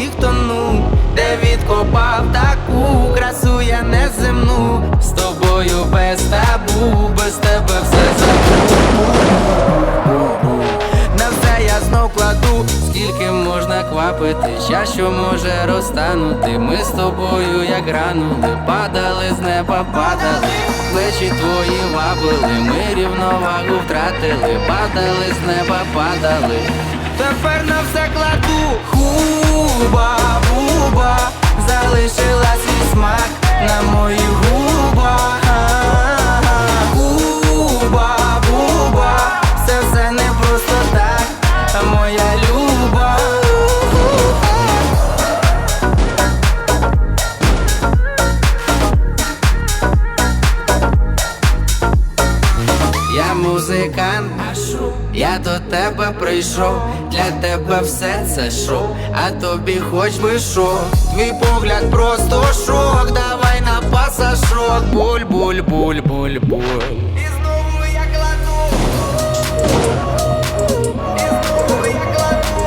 твоїх тону, де відкопав таку красу я неземну. З тобою без табу, без тебе все забув. На все я знов кладу, скільки можна квапити, щас що може розтанути. Ми з тобою, як гранули, падали з неба, падали, плечі твої вабили, ми рівновагу втратили, падали з неба, падали. Тепер на все кладу я до тебе прийшов, для тебе все це шоу, а тобі хоч би що, твій погляд просто шок, давай на пасашок, буль, буль, буль, буль, буль. І знову я кладу. І знову я кладу.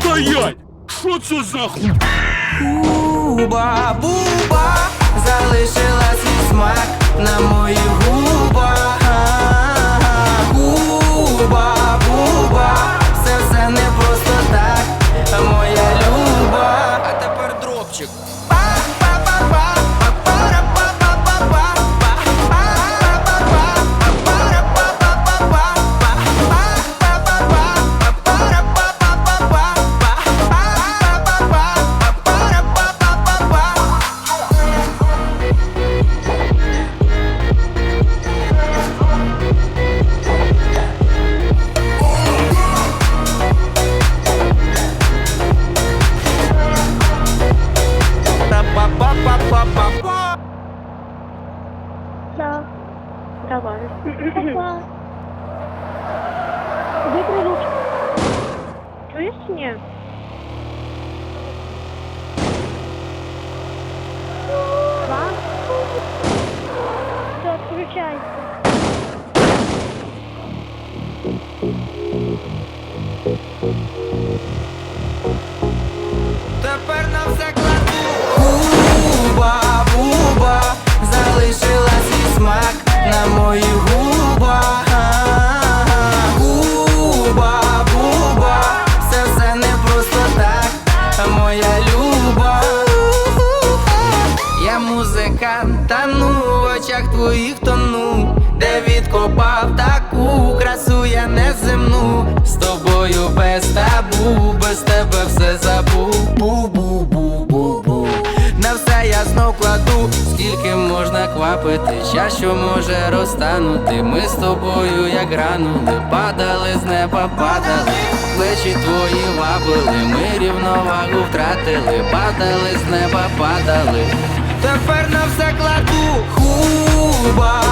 Стоять! Що це за хуй? Буба, буба, залишила свій смак на моїх губах. Тепер Попал. Выпрыгнул. Чуешь, нет? Все, отключайся. Thank you. Твоїх тону, де відкопав таку красу я неземну. З тобою без табу, без тебе все забув. Бу-бу-бу-бу-бу. На все я знов кладу, скільки можна квапити, щас що може розтанути. Ми з тобою, як гранули, падали з неба, падали, плечі твої вабили, ми рівновагу втратили, падали з неба, падали. Тепер на все кладу Хуба,